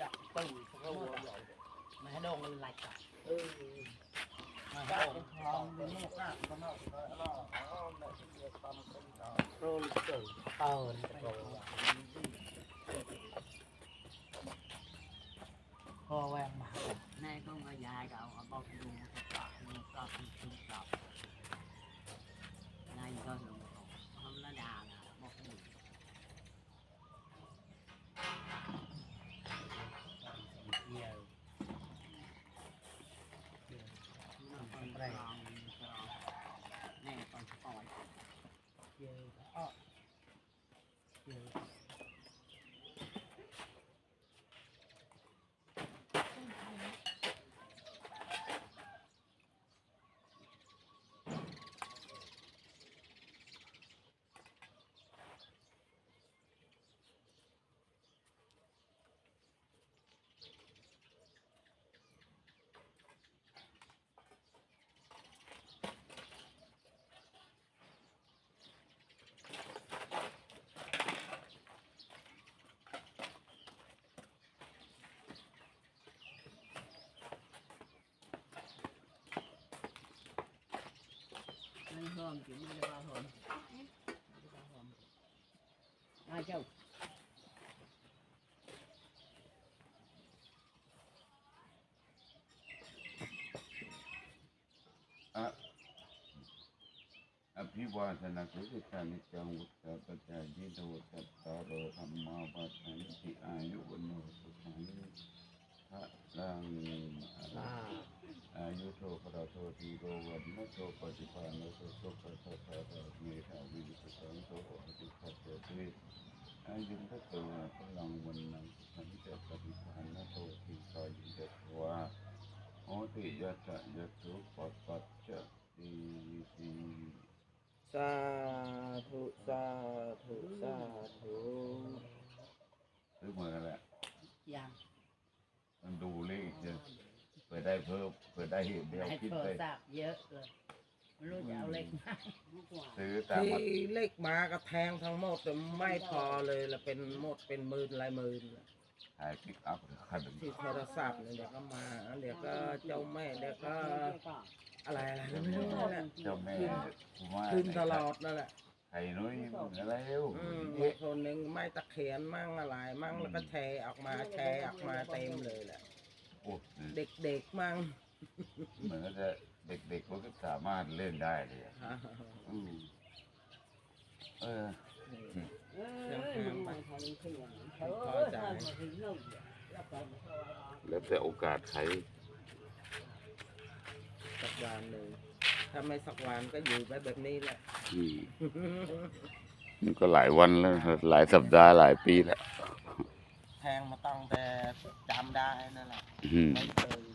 จับปืนเขาหัวมาให้ลงไหลจับเออได้ทองมีลูกหน้าก็นอกแล้วเอาเนี่ยเด็กตามคนต่อโรลเตอรเปิดพอแหวงมา lên hôm chỉ mới được bao hôm ai châu อะอภิวาทนาคุสิตานิจังวุฒาปจายิโดตัตตาโอธรรมาวัฏันติอายุวโนสุขังพระลัง ราโรวันนโทปฏิภาณโสโสปัสสะตาเมธาวิสุสังโฆอติขัตเตติอายุทัตโตพลังวันนังสันจะปฏิภาณโททีกายุจัตวาโอติยัตถะยัตุปัปปัจจะติติสาธุสาธุสาธุ ซื้อมือแหละ ยัง มันดูเลขจะเปิด ได้เพิ่มเปิดได้เห็นเดียวให้คิดโทรไปศัพท์เยอะเลยไม่รู้จะเอาเล็กมาซื้อตามมาที่เลขมากระแทงทั้งหมดแต่ไม่พอเลยละเป็นหมดเป็นหมื่นหลายหมื่นละขายปิกอัพคันหนึ่งที่โทรศัพท์เนี่ยเดี๋ยวก็มาเดี๋ยวก็เจ้าแม่เดี๋ยวก็อะไรอะไรก็ไม่รู้นั่นแหละเจ้าแม่ผมว่าขึ้นตลอดนั่นแหละไข่นุ้ยมึงอะไรเร็วอืมเอ๊ะคนหนึ่งไม่ตะเขียนมั่งอะไรมั่งแล้วก็แชร์ออกมาแชร์ออกมาเต็มเลยแหละ โอ้เด็กๆมั่งเหมือนจะเด็กๆมันก็สามารถเล่นได้เลยอะอืมเออแล้วแต่โอกาสใครสักวันหนึ่งถ้าไม่สักวันก็อยู่ไปแบบนี้แหละ อืมนี่ก็หลายวันแล้ว หลายสัปดาห์หลายปีแล้ว แทงมาตั้งแต่จำได้นั่นแหละอืม ไม่เคย